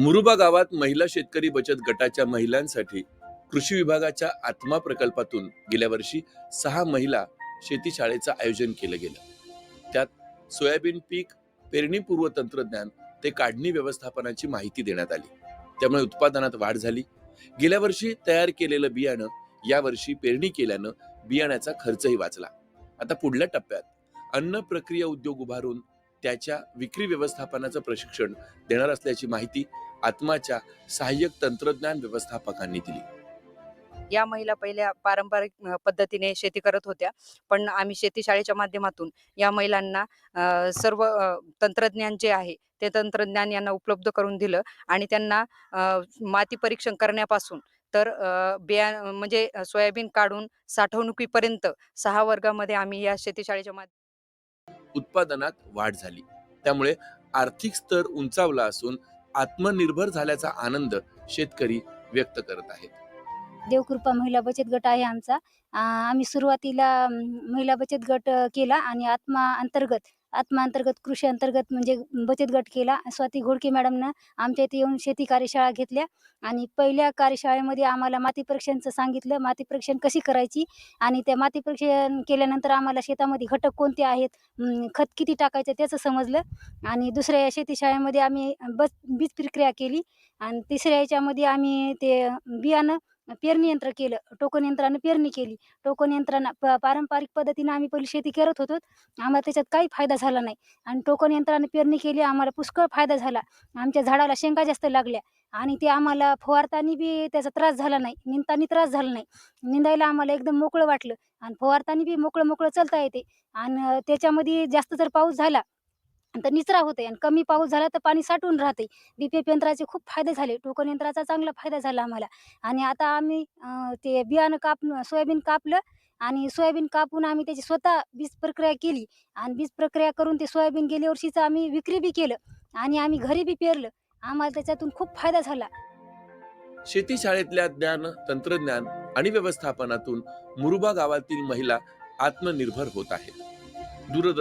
मुरुबा गावात महिला शेतकरी बचत गटाच्या महिलांसाठी कृषी विभागाच्या आत्मा प्रकल्पातून गेल्या वर्षी सहा महिला शेती शाळेचं आयोजन केलं गेलं. त्यात सोयाबीन पीक पेरणीपूर्व तंत्रज्ञान ते काढणी व्यवस्थापनाची माहिती देण्यात आली. त्यामुळे उत्पादनात वाढ झाली. गेल्या वर्षी तयार केलेलं बियाणं यावर्षी पेरणी केल्यानं बियाण्याचा खर्चही वाचला. आता पुढल्या टप्प्यात अन्न प्रक्रिया उद्योग उभारून त्याच्या विक्री व्यवस्थापनाचं प्रशिक्षण देणार असल्याची माहिती आत्माच्या सहाय्यक तंत्रज्ञान व्यवस्थापकांनी दिली. या महिला पहिल्या पारंपरिक पद्धतीने शेती करत होत्या. पण आम्ही शेती शाळेच्या माध्यमातून या महिलांना सर्व तंत्रज्ञान जे आहे ते तंत्रज्ञान यांना उपलब्ध करून दिलं आणि त्यांना माती परीक्षण करण्यापासून तर बिया म्हणजे सोयाबीन काढून साठवणुकीपर्यंत सहा वर्गामध्ये आम्ही या शेती शाळेच्या माध्यमातून उत्पादनात वाढ झाली. त्यामुळे आर्थिक स्तर उंचावला असून आत्मनिर्भर झाल्याचा आनंद शेतकरी व्यक्त करत आहेत. देवकृपा महिला बचत गट आहे आमचा. आम्ही सुरुवातीला महिला बचत गट केला आणि आत्मा अंतर्गत आत्मांतर्गत कृषी अंतर्गत म्हणजे बचत गट केला. स्वाती घोडके मॅडमनं आमच्या इथे येऊन शेती कार्यशाळा घेतल्या आणि पहिल्या कार्यशाळेमध्ये आम्हाला माती परीक्षणचं सांगितलं. माती परीक्षण कशी करायची आणि त्या माती परीक्षण केल्यानंतर आम्हाला शेतामध्ये घटक कोणते आहेत खत किती टाकायचं त्याचं समजलं. आणि दुसऱ्या शेती शाळेमध्ये आम्ही बस बीज प्रक्रिया केली आणि तिसऱ्या याच्यामध्ये आम्ही ते बियाणं पेरणी यंत्र केलं. टोकन यंत्रानं पेरणी केली. टोकन यंत्रानं प पारंपरिक पद्धतीनं आम्ही पहिली शेती करत होतो. आम्हाला त्याच्यात काही फायदा झाला नाही. आणि टोकन यंत्रानं पेरणी केली आम्हाला पुष्कळ फायदा झाला. आमच्या झाडाला शेंगा जास्त लागल्या. आणि ते आम्हाला फवारताना बी त्याचा त्रास झाला नाही. निंदताना त्रास झाला नाही. निंदायला आम्हाला एकदम मोकळं वाटलं. आणि फवारताना बी मोकळं मोकळं चालता येते. आणि त्याच्यामध्ये जास्त जर पाऊस झाला तर निचरा होते आणि कमी पाऊस झाला तर पाणी साठून राहते बीपीएफ यंत्राचे खूप फायदे झाले. टोकन यंत्राचा चांगला फायदा झाला आम्हाला. आणि आता आम्ही ते बियाणं काप सोयाबीन कापलं आणि सोयाबीन कापून आम्ही त्याची स्वतः बीज प्रक्रिया केली. आणि बीज प्रक्रिया करून ते सोयाबीन गेल्या वर्षीचं आम्ही विक्री बी केलं आणि आम्ही घरी बी पेरलं. आम्हाला त्याच्यातून खूप फायदा झाला. शेती शाळेतल्या ज्ञान तंत्रज्ञान आणि व्यवस्थापनातून मुरुबा गावातील महिला आत्मनिर्भर होत आहेत. दूरदर्शन